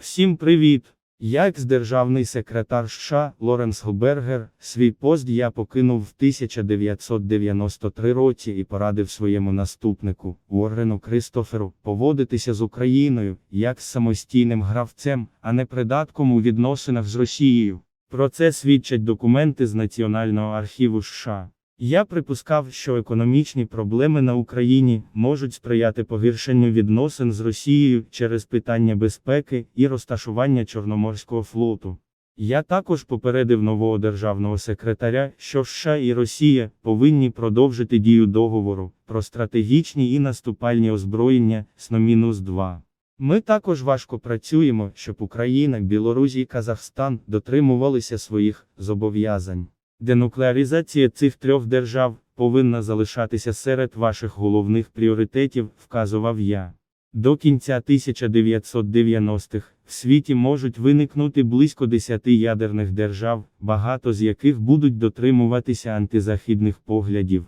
Всім привіт! Я екс-державний секретар США Лоренс Губергер, свій пост я покинув в 1993 році і порадив своєму наступнику, Уоррену Кристоферу, поводитися з Україною, як з самостійним гравцем, а не придатком у відносинах з Росією. Про це свідчать документи з Національного архіву США. Я припускав, що економічні проблеми на Україні можуть сприяти погіршенню відносин з Росією через питання безпеки і розташування Чорноморського флоту. Я також попередив нового державного секретаря, що США і Росія повинні продовжити дію договору про стратегічні і наступальні озброєння СНО-2. Ми також важко працюємо, щоб Україна, Білорусь і Казахстан дотримувалися своїх зобов'язань. Денуклеаризація цих трьох держав повинна залишатися серед ваших головних пріоритетів, вказував я. До кінця 1990-х в світі можуть виникнути близько 10 ядерних держав, багато з яких будуть дотримуватися антизахідних поглядів.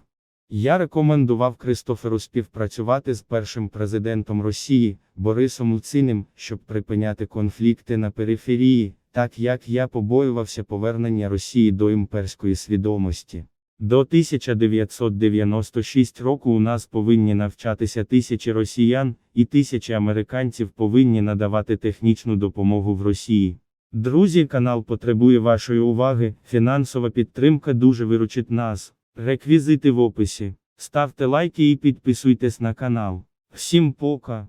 Я рекомендував Кристоферу співпрацювати з першим президентом Росії, Борисом Луциним, щоб припиняти конфлікти на периферії, так як я побоювався повернення Росії до імперської свідомості. До 1996 року у нас повинні навчатися тисячі росіян, і тисячі американців повинні надавати технічну допомогу в Росії. Друзі, канал потребує вашої уваги, фінансова підтримка дуже виручить нас. Реквізити в описі. Ставте лайки і підписуйтесь на канал. Всім пока!